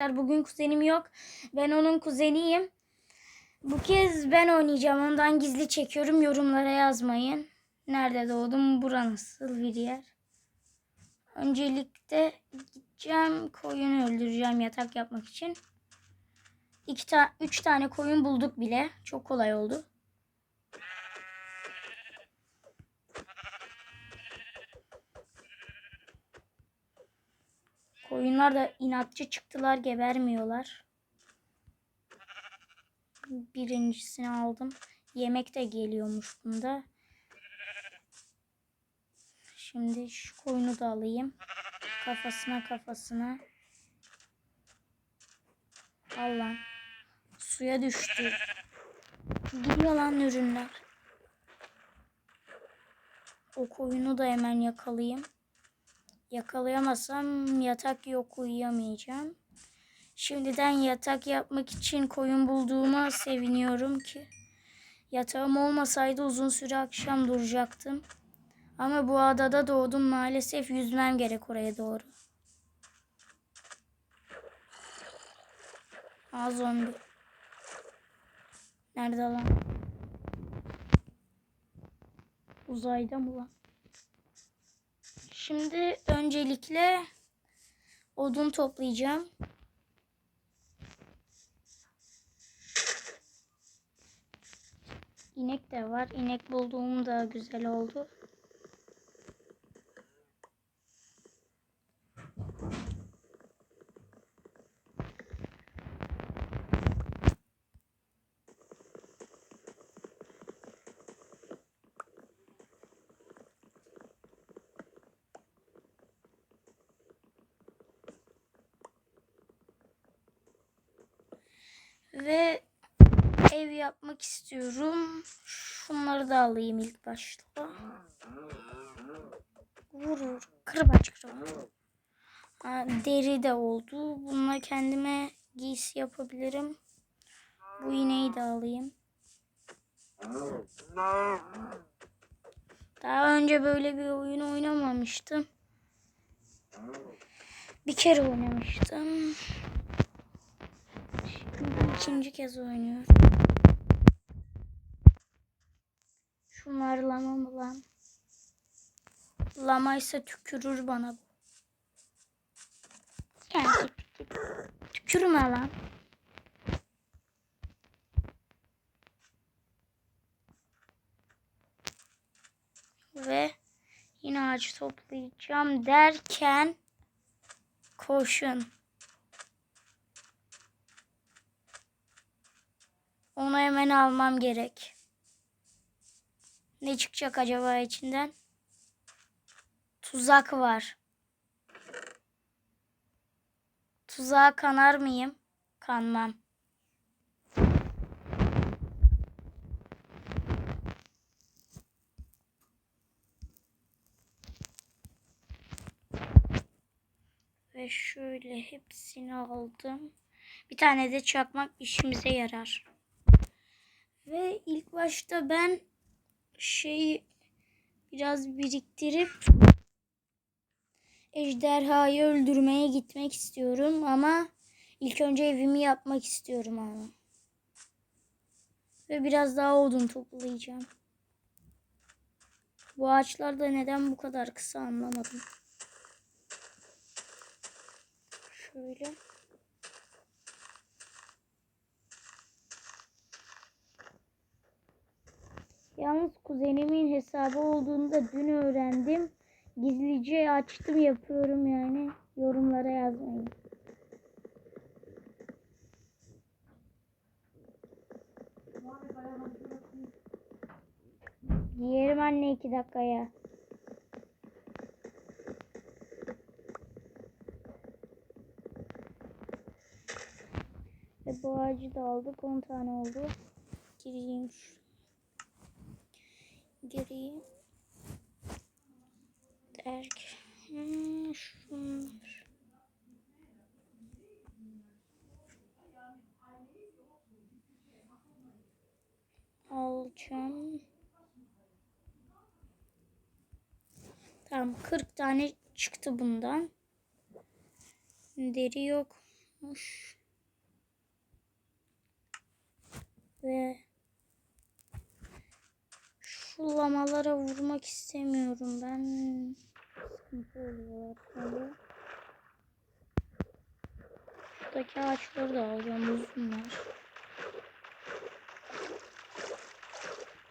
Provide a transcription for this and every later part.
Bugün kuzenim yok. Ben onun kuzeniyim. Bu kez ben oynayacağım. Ondan gizli çekiyorum. Yorumlara yazmayın. Nerede doğdum? Bura nasıl bir yer? Öncelikle gideceğim. Koyunu öldüreceğim yatak yapmak için. İki ta üç tane koyun bulduk bile. Çok kolay oldu. Koyunlar da inatçı çıktılar. Gebermiyorlar. Birincisini aldım. Yemek de geliyormuş bunda. Şimdi şu koyunu da alayım. Kafasına kafasına. Allah. Suya düştü. Gidiyor lan ürünler. O koyunu da hemen yakalayayım. Yakalayamazsam yatak yok uyuyamayacağım. Şimdiden yatak yapmak için koyun bulduğuma seviniyorum ki. Yatağım olmasaydı uzun süre akşam duracaktım. Ama bu adada doğdum maalesef yüzmem gerek oraya doğru. Aa zombi. Nerede lan? Uzayda mı lan? Şimdi öncelikle odun toplayacağım. İnek de var. İnek bulduğum da güzel oldu. Ve ev yapmak istiyorum. Şunları da alayım ilk başta. Vur vur. Kırbaç kırbaç. Deri de oldu. Bununla kendime giysi yapabilirim. Bu iğneyi de alayım. Daha önce böyle bir oyun oynamamıştım. Bir kere oynamıştım. İkinci kez oynuyorum. Şunlar lama mı lan? Lamaysa tükürür bana bu. Fikrim. Tükürme lan. Ve yine ağaç toplayacağım derken koşun. Onu hemen almam gerek. Ne çıkacak acaba içinden? Tuzak var. Tuzağa kanar mıyım? Kanmam. Ve şöyle hepsini aldım. Bir tane de çakmak işimize yarar. Başta ben şeyi biraz biriktirip ejderhayı öldürmeye gitmek istiyorum ama ilk önce evimi yapmak istiyorum ama. Ve biraz daha odun toplayacağım. Bu ağaçlar da neden bu kadar kısa anlamadım. Şöyle. Yalnız kuzenimin hesabı olduğunu da dün öğrendim. Gizlice açtım yapıyorum yani. Yorumlara yazmayın. Giyerim anne iki dakikaya. Ve bu ağacı da aldık. 10 tane oldu. Gireyim şu gireyim. Derken hmm, şunlar. Alacağım. Tamam 40 tane çıktı bundan. Deri yok. yapmış. Ve şu lamalara vurmak istemiyorum ben. Sıkıntı oluyor tabii. Şuradaki ağaçları da alacağım uzunlar.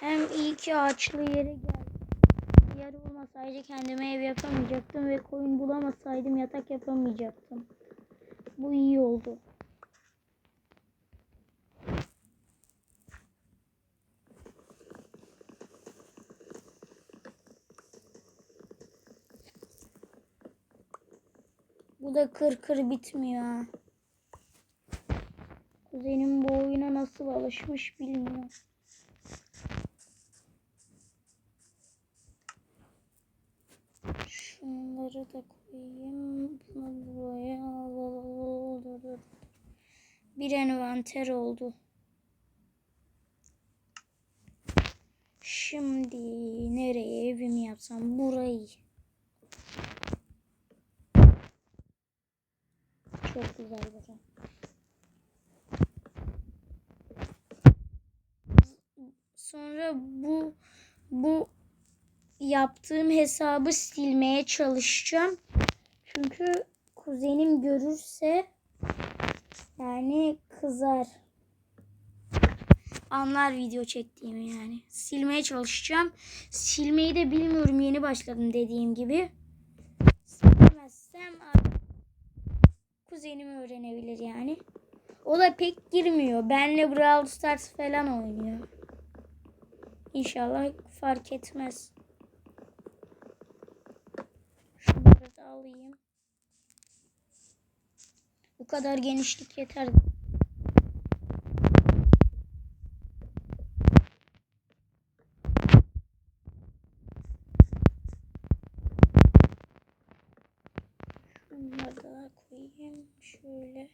Hem iyi ki ağaçlı yere geldim. Yer olmasaydı kendime ev yapamayacaktım ve koyun bulamasaydım yatak yapamayacaktım. Bu iyi oldu. Bu da kır kır bitmiyor. Kuzenim bu oyuna nasıl alışmış bilmiyorum. Şunları da koyayım. Bunu buraya alalım. Bir envanter oldu. Şimdi nereye evimi yapsam burayı. Çok güzel bura. Sonra bu bu yaptığım hesabı silmeye çalışacağım. Çünkü kuzenim görürse yani kızar. Anlar video çektiğimi yani. Silmeye çalışacağım. Silmeyi de bilmiyorum. Yeni başladım dediğim gibi. Kuzenim öğrenebilir yani. O da pek girmiyor. Benle Brawl Stars falan oynuyor. İnşallah fark etmez. Şunları da alayım. Bu kadar genişlik yeter. Şunları da koyayım. Şöyle.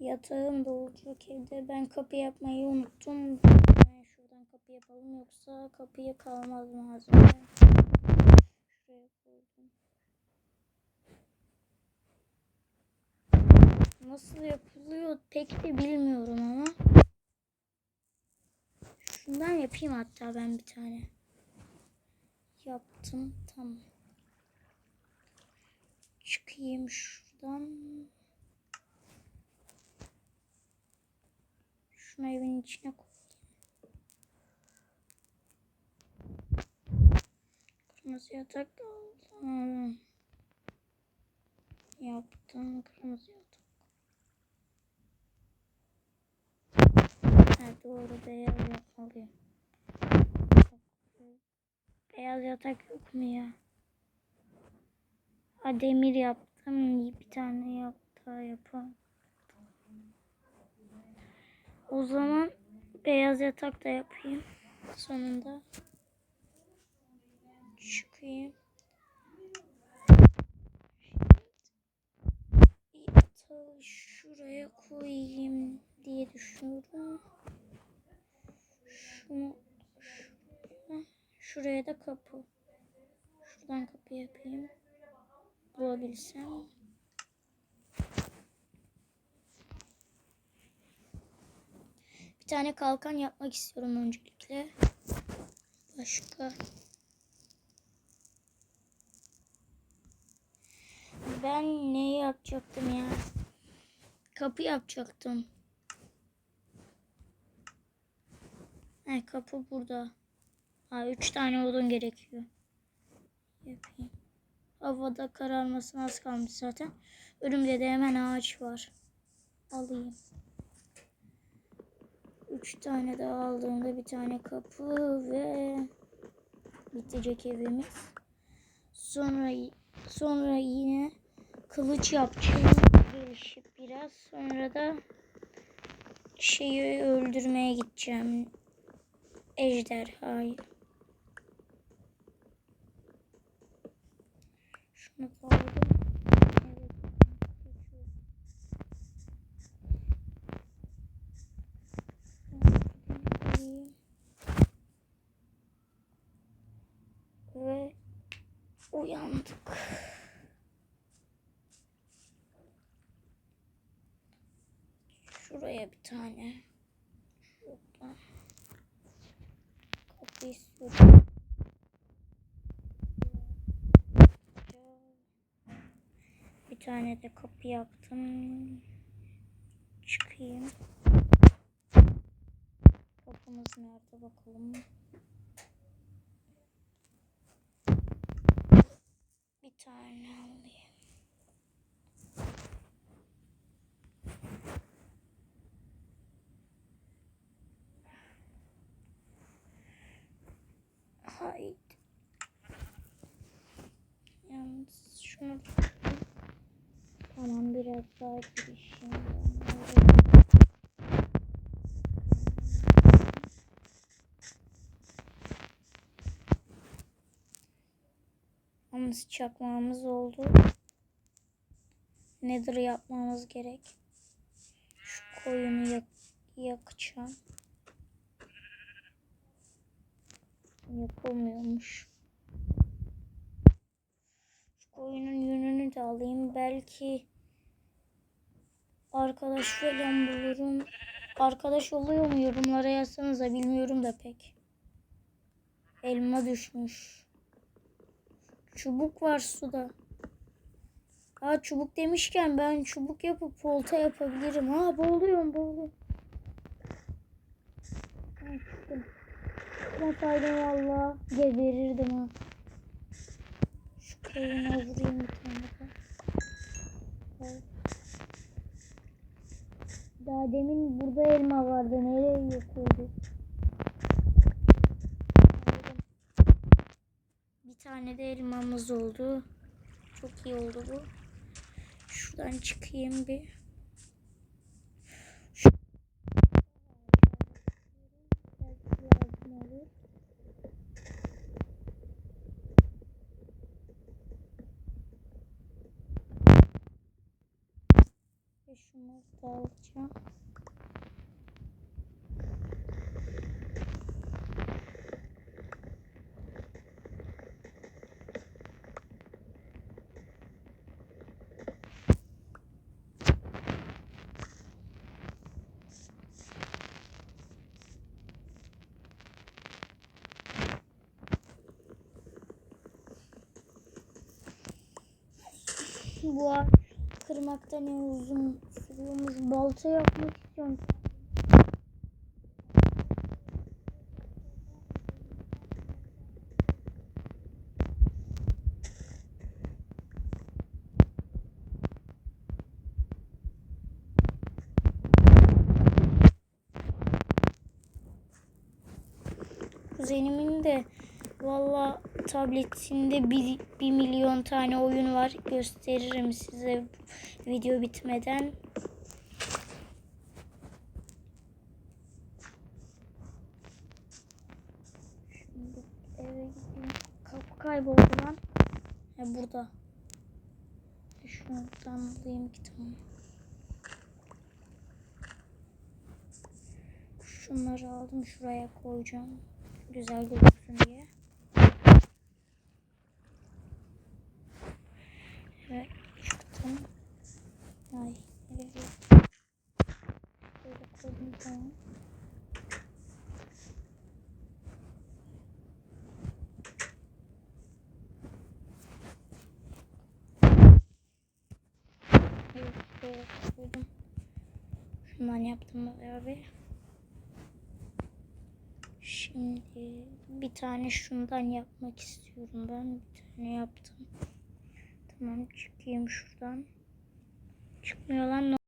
Yatağım da olacak evde. Ben kapı yapmayı unuttum. Hemen şuradan kapı yapalım yoksa kapıya kalmaz malzeme. Şuraya koydum. Nasıl yapılıyor pek de bilmiyorum ama. Şundan yapayım hatta ben bir tane. Yaptım tamam. Çıkayım şuradan. Şunu evin içine koyayım. Kırmızı yatak aldım. Yaptım kırmızı yatak. Ha, doğru beyaz yapmalıyım. Beyaz yatak yok mu ya? Ha demir yaptım. Bir tane yap daha yapalım. O zaman beyaz yatak da yapayım. Sonunda. Çıkayım. Yatağı şuraya koyayım diye düşünüyorum. Şunu şuraya, şuraya da kapı. Şuradan kapı yapayım. Bulabilsem. Bir tane kalkan yapmak istiyorum öncelikle. Başka. Ben ne yapacaktım ya? Kapı yapacaktım. He, kapı burada. Ha, üç tane odun gerekiyor. Yapayım. Havada kararmasına az kalmış zaten. Önümde de hemen ağaç var. Alayım. Üç tane daha aldığımda bir tane kapı ve bitecek evimiz. Sonra sonra yine kılıç yapacağım. Gelişip biraz. Sonra da şeyi öldürmeye gideceğim. Ejderhayı. Not aldım. Evet. Ve uyandık. Şuraya bir tane. Tane de kapı yaptım. Çıkayım. Kapımız nerede bakalım. Bir tane alayım. Haydi. Yalnız şunu. Tamam biraz daha girişim. Yalnız çakmağımız oldu. Nedir yapmamız gerek? Şu koyunu yak yakacağım. Yapılmıyormuş. Şu koyunun yününü de alayım. Belki arkadaş falan bulurum. Arkadaş oluyor mu yorumlara yazsanıza bilmiyorum da pek. Elma düşmüş. Çubuk var suda. Aa çubuk demişken ben çubuk yapıp volta yapabilirim. Ha boğuluyorum boğuluyorum. Ha. Çıkmasaydım valla geberirdim ha. Koyuna vurayım. Daha demin burada elma vardı. Nereye yok oldu? Bir tane de elmamız oldu. Çok iyi oldu bu. Şuradan çıkayım bir. Da alacağım. Bu ağaç kırmakta ne uzun sürüyormuş. Balta yapmak istiyorum. Kuzenimin de valla tabletinde bir, bir milyon tane oyun var. Gösteririm size video bitmeden. Şimdi eve gideyim. Kapı kayboldu lan. Ha, burada. Şuradan alayım ki tamam. Şunları aldım şuraya koyacağım. Güzel gözüksün diye. Evet çıktım. Ay nereye? Böyle koydum tamam. Evet böyle koydum. Şundan yaptım bir. Şimdi bir tane şundan yapmak istiyorum ben. Bir tane yaptım. Tamam çıkayım şuradan. Çıkmıyor lan.